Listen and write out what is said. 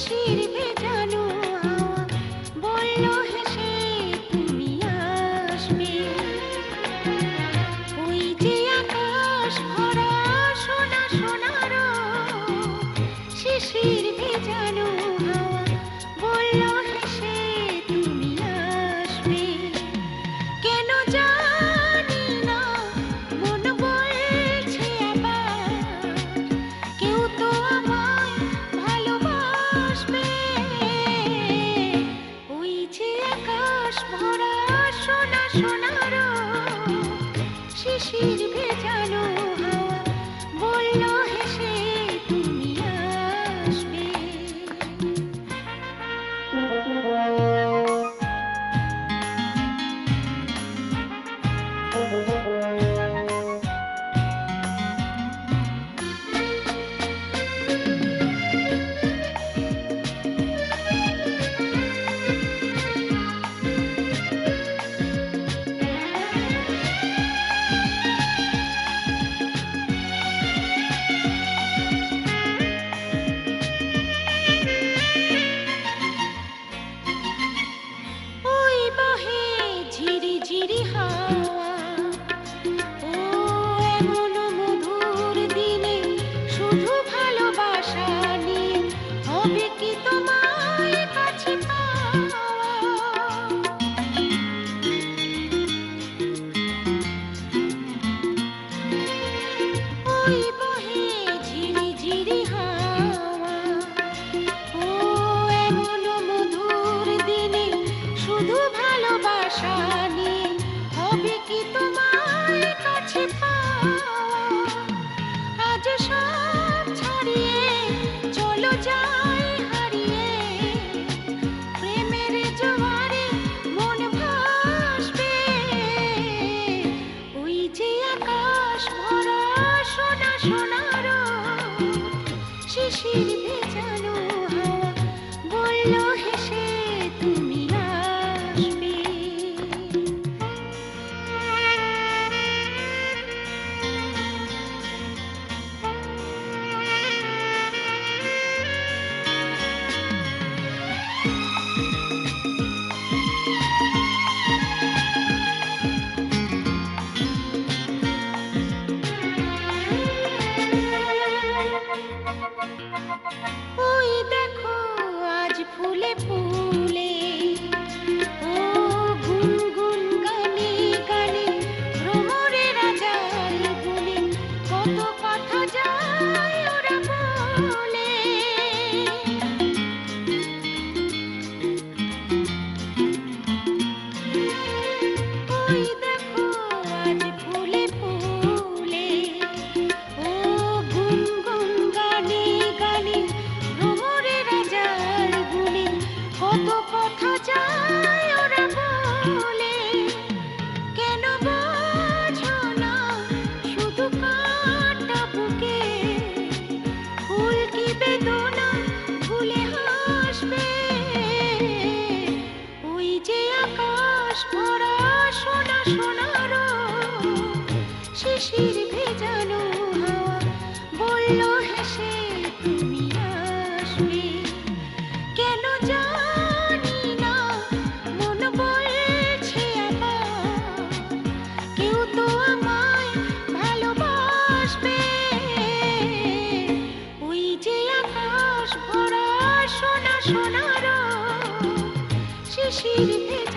শিরবে शिर भेजा चलो। मधुभा শিশির ভেজানো হাওয়া। বলল হ্যাঁ হেসে তুমি আসবে কেন জানি না, মন বলছে আমার কেউ তো আমায় ভালোবাসবে। ওই যে আকাশ ভরা সোনা সোনার শিশির ভেজানো